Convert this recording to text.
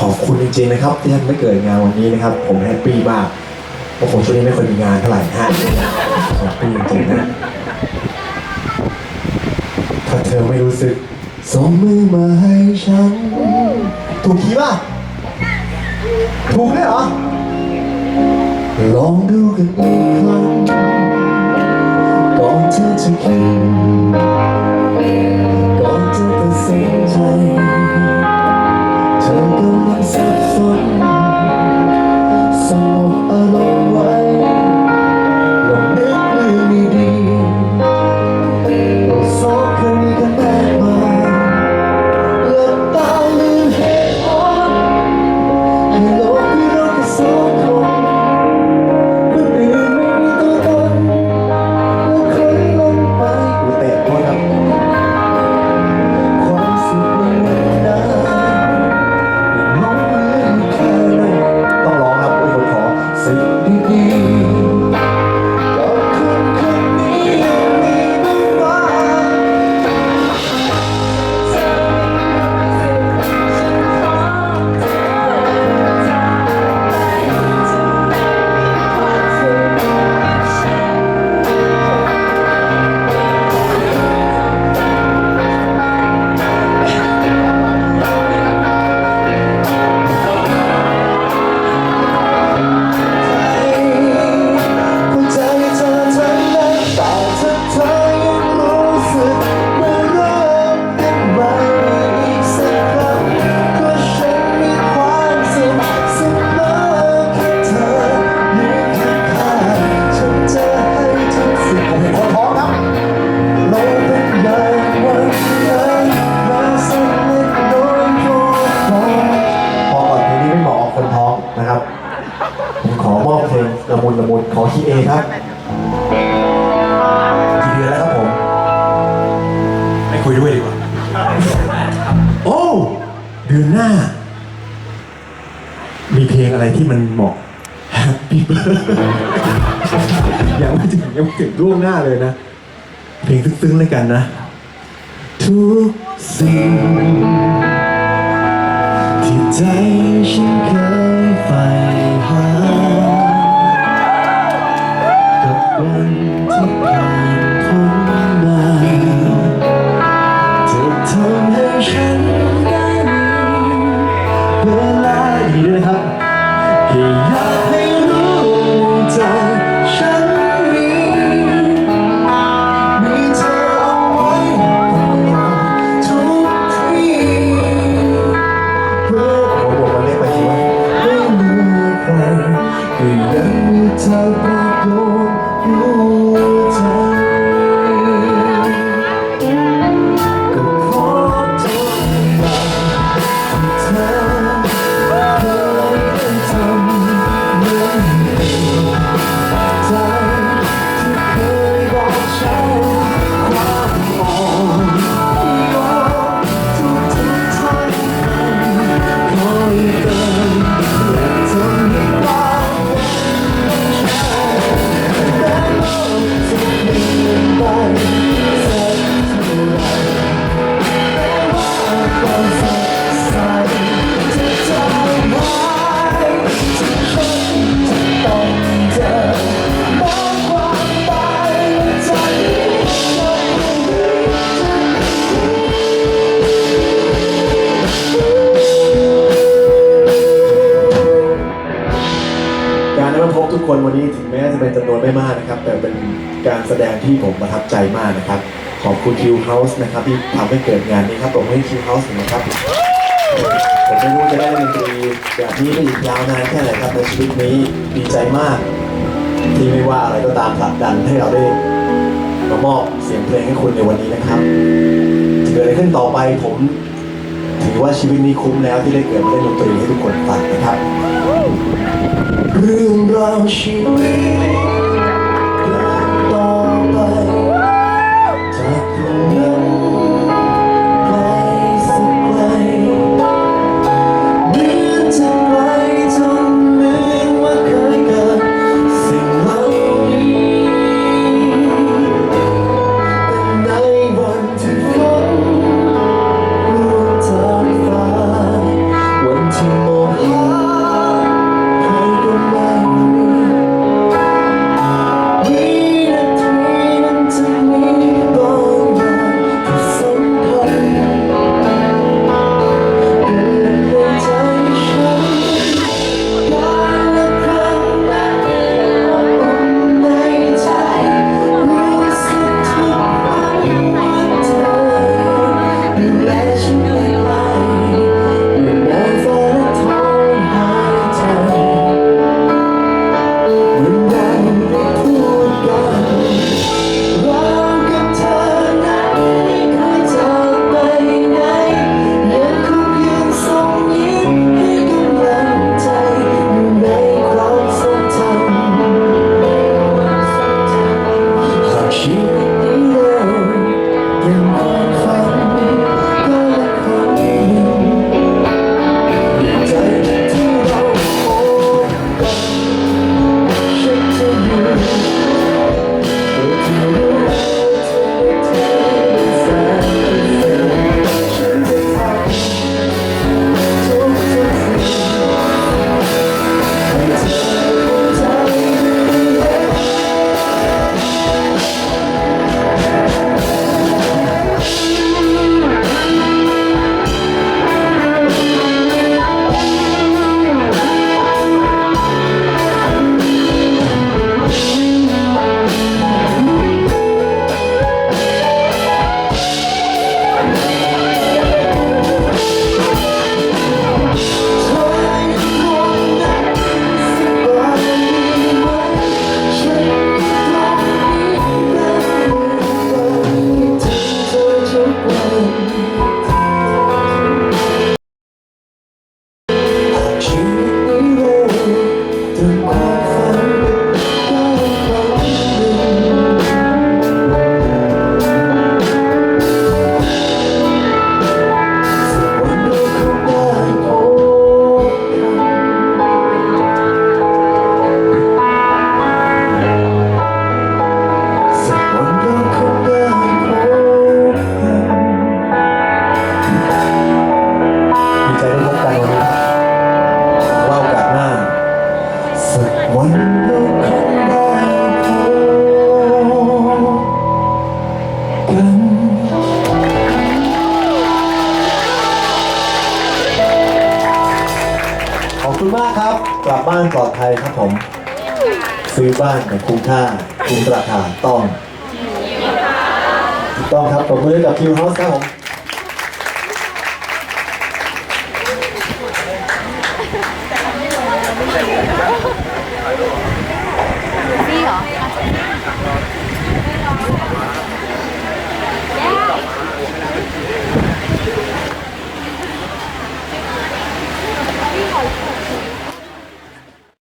ขอบคุณจริงๆนะครับที่ท่านไม่เกิดงานวันนี้นะครับ ผมแฮปปี้มากเพราะผมช่วงนี้ไม่ค่อยมีงานเท่าไหร่ฮะขอบคุณจริงๆนะถ้าเธอไม่รู้สึกส่งมือมาให้ฉัน ถูกคีย์ป่ะ ถูกด้วยเหรอ ลองดูกันอีกครั้งก่อนเธอจะคิด มุนละมุนขอคีย์เอครับกี่เดือนแล้วครับผม ไม่คุยด้วยดีกว่า โอ้ เดือนหน้า มีเพลงอะไรที่มันเหมาะ Happy Birthday ยังไม่ถึงยังไม่ถึงล่วงหน้าเลยนะ เพลงซึ้งๆเลยกันนะ ทุกสิ่งที่ใจฉันเคยใฝ่ แสดงที่ผมประทับใจมากนะครับ ขอบคุณคิวเฮาส์นะครับที่ทำให้เกิดงานนี้ครับผมให้คิวเฮาส์นะครับ ผมไม่รู้จะได้ดนตรีแบบนี้ไปอีกยาวนานแค่ไหนครับในชีวิตนี้ดีใจมาก ที่ไม่ว่าอะไรก็ตามผลักดันให้เราได้มามอบเสียงเพลงให้คุณในวันนี้นะครับจะเกิดอะไรขึ้นต่อไปผมถือว่าชีวิตนี้คุ้มแล้วที่ได้เกิดมาเล่นดนตรีให้ทุกคนฟังนะครับ เรื่องราวชีวิต Let you know. กลับบ้านปลอดภัยครับผม ซื้อบ้านแบบคุ้มค่า คุ้มราคาต้อง ต้องครับผมมือกับคิวเฮาส์ครับผม